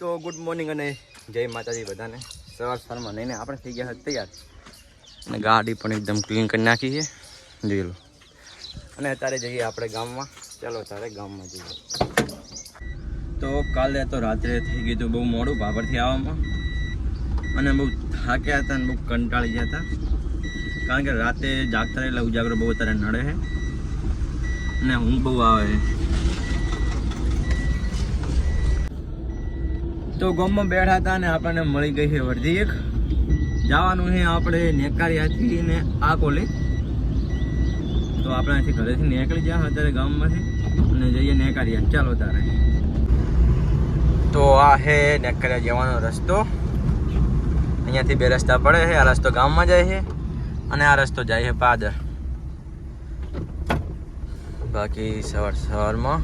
તો good morning અને જય માતાજી બધાને. સવાર સવારમાં લઈને આપણે થઈ ગયા તૈયાર. અને ગાડી પણ એકદમ ક્લીન કરી નાખી છે. જોઈ લો. અને અત્યારે જઈએ આપણે ગામમાં. ચાલો અત્યારે ગામમાં જઈએ. તો કાલે તો રાત્રે થઈ ગયું હતું બહુ મોડું બાબરથી આવવામાં. અને બહુ થાક્યા હતા અને બહુ કંટાળી ગયા હતા. કારણ કે રાતે જાગતા એટલે ઉજાગરો બહુ અત્યારે નડે છે. અને ઊંઘ બહુ આવે છે. તો ગામમાં બેઠા હતા ને આપણને મળી ગઈ છે વર્ધી એક. જવાનું છે આપણે નેકારિયાથી ને આ કોલેજ તો આપણે અહીંથી ઘરેથી નીકળી ગયા અત્યારે ગામમાંથી અને જઈએ નેકારિયા ચાલો તારે. તો આ છે નેકારિયા જવાનો રસ્તો. અહીંયાથી બે રસ્તા પડે છે. આ રસ્તો ગામમાં જાય છે અને આ રસ્તો જાય છે પાદર. બાકી સવાર સવારમાં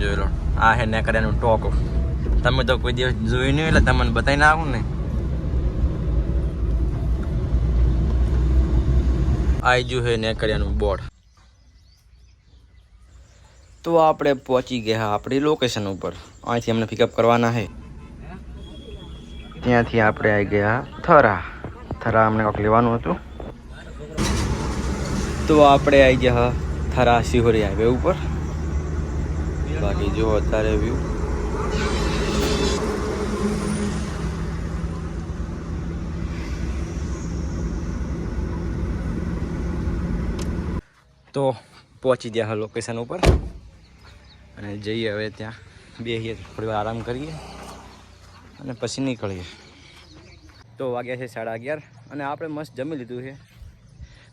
જોઈ લો. આ છે નેકરિયાનું ટોકો. તમે તો કોઈ દિવસ જોયું નહીં એટલે તમને બતાવી નાખું ને. આઈજુ છે કર્યાનું બોર્ડ. તો આપણે પહોંચી ગયા આપણી લોકેશન ઉપર. અહીંથી અમને પિકઅપ કરવાના છે ત્યાંથી આપણે આવી ગયા થરા. થરા અમને કંઈક લેવાનું હતું. તો આપણે આવી ગયા થરા સિહોરી હાઈવે ઉપર. બાકી જો અત્યારે વ્યૂ તો પહોંચી ગયા લોકેશન ઉપર. અને જઈએ હવે ત્યાં. બેસીએ થોડી વાર આરામ કરીએ અને પછી નીકળીએ. તો વાગ્યા છે સાડા અગિયાર અને આપણે મસ્ત જમી લીધું છે.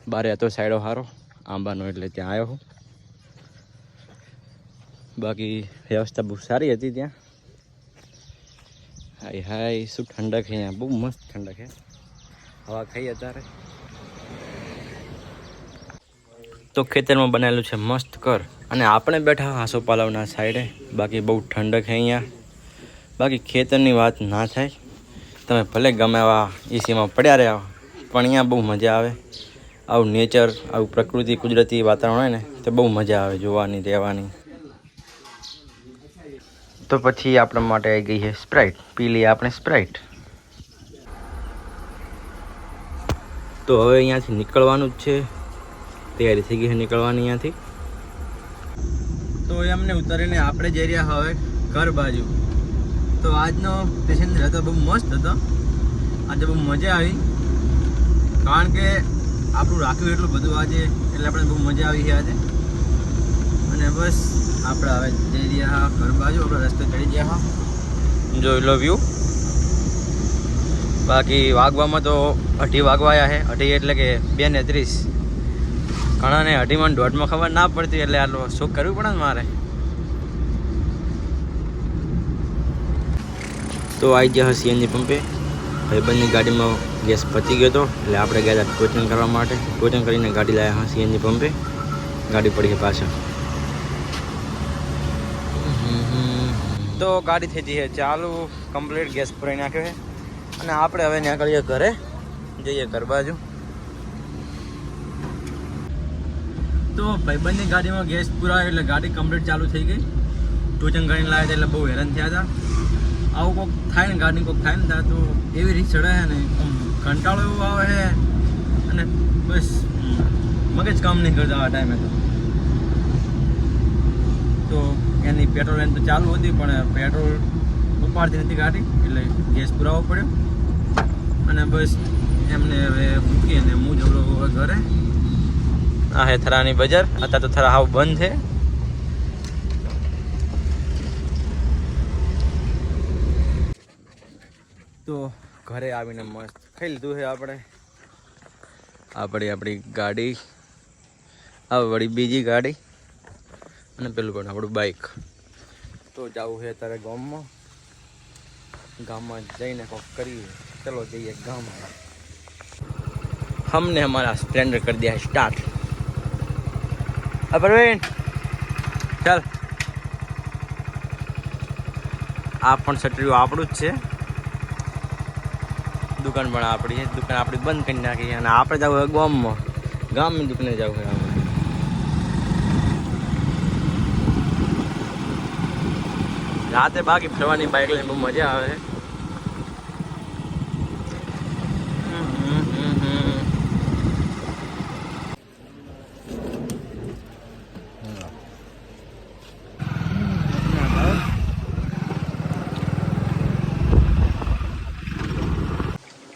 બારે હતો સાઈડો સારો આંબાનો એટલે ત્યાં આવ્યો હું. બાકી વ્યવસ્થા બહુ સારી હતી ત્યાં. હાય હાય, શું ઠંડક છે અહીંયા? બહુ મસ્ત ઠંડક છે. હવા ખાઈ અત્યારે. તો ખેતરમાં બનાવેલું છે, મસ્ત કર. અને આપણે બેઠા હાંસો પાલવના સાઈડે. બાકી બહુ ઠંડક છે અહીંયા. બાકી ખેતરની વાત ના થાય. તમે ભલે ગમે એવા એસીમાં પડ્યા રહ્યા પણ અહીંયા બહુ મજા આવે. આવું નેચર આવું પ્રકૃતિ, કુદરતી વાતાવરણ હોય ને, તો બહુ મજા આવે જોવાની, રહેવાની. તો પછી આપણા માટે આવી ગઈ છે સ્પ્રાઇટ પી લઈએ આપણે સ્પ્રાઇટ તો હવે અહીંયાથી નીકળવાનું જ છે. તૈયારી થઈ ગઈ છે નીકળવાની અહીંયાથી. તો એમને ઉતારીને આપણે જઈ રહ્યા હવે ઘર બાજુ. તો આજનો પેસેન્જર હતો, બહુ મસ્ત હતો. આજે બહુ મજા આવી. કારણ કે આપણું રાખ્યું એટલું બધું આજે, એટલે આપણે બહુ મજા આવી છે આજે. અને બસ આપણે હવે જઈ રહ્યા હા, ઘર બાજુ, આપણે રસ્તે ચડી ગયા હા. જોઈ લો વ્યૂ બાકી વાગવામાં તો અઢી વાગવા આવ્યા છે અઢી એટલે કે બે ને ત્રીસ. ઘણાને અઢીમાં દોઢમાં ખબર ના પડતી એટલે આટલું શું કરવું પડે ને મારે? તો આવી ગયા સીએનજી પંપે. ભાઈબંધની ગાડીમાં ગેસ પતી ગયો હતો એટલે આપણે ગયા હતા ટોચન કરવા માટે. ટોચન કરીને ગાડી લાવ્યા હા સીએનજી પંપે. ગાડી પડી છે પાછળ. તો ગાડી થઈ ગઈ છે. ચાલુ કમ્પ્લીટ ગેસ ભરાઈ નાખ્યો છે. અને આપણે હવે નીકળીએ ઘરે. જઈએ ઘર બાજુ. તો ભાઈબંધની ગાડીમાં ગેસ પુરાયો એટલે ગાડી કમ્પ્લીટ ચાલુ થઈ ગઈ. ટોચન ગાડીને લાવ્યા એટલે બહુ હેરાન થયા હતા. આવું કોઈક થાય ને ગાડી કોઈક થાય ને ત્યાં તો એવી રીત ચડે ને કંટાળો એવો આવે છે અને બસ મગજ કામ નહીં કરતા આ ટાઈમે તો. તો એની પેટ્રોલ એન તો ચાલુ હતી, પણ પેટ્રોલ ઉપાડતી નથી ગાડી, એટલે ગેસ પુરાવો પડ્યો. અને બસ એમને હવે મૂકી અને હું જવડો ઘરે. આ હે થરાની બજાર. અત્યારે તો થરા હાવ બંધ છે. તો ઘરે આવીને મસ્ત ખાઈ લીધું છે આપણે. આપણી આપણી ગાડી. આ વળી બીજી ગાડી. અને પેલું પણ આપણું બાઇક તો જવું છે અત્યારે ગામમાં. ગામમાં જઈને કોક કરીએ. ચલો જઈએ ગામમાં. હમને અમારા સ્પ્લેન્ડર કરી દે સ્ટાર્ટ હા પ્રવીણ ચાલ. આ પણ સટરિયું આપણું જ છે. દુકાન પણ આપણી દુકાન આપણી બંધ કરી નાખી અને આપણે જવું હોય ગામમાં. ગામની દુકાને જવું હોય આપણે. રાતે બાકી ફરવાની બાઇક લઈને બહુ મજા આવે.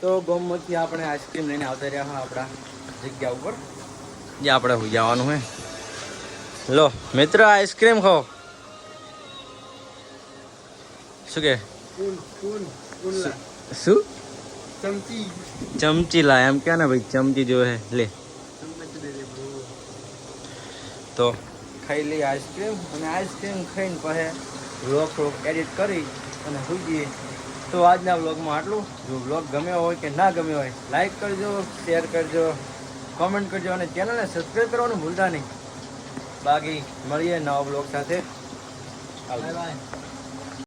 તો ગોમમાંથી આપણે આઈસ્ક્રીમ લઈને આવતા રહ્યા હા આપણા જગ્યા ઉપર. જે આપણે હોઈ જવાનું હે. લો મિત્ર આઈસ્ક્રીમ ખાઓ. શું કે? શું? ચમચી. ચમચી લા એમ કે ને ભાઈ ચમચી જો હે લે. તો? ખાઈ લઈએ આઈસ્ક્રીમ અને આઈસ્ક્રીમ ખાઈને પછી લોક એડિટ કરી અને હોઈ જઈએ. તો આજના બ્લોગમાં આટલું. જો વ્લોગ ગમ્યો હોય કે ના ગમ્યો હોય લાઈક કરજો શેર કરજો કોમેન્ટ કરજો અને ચેનલને સબસ્ક્રાઈબ કરવાનું ભૂલતા નહીં. બાકી મળીએ નવા બ્લોગ સાથે. આવજો.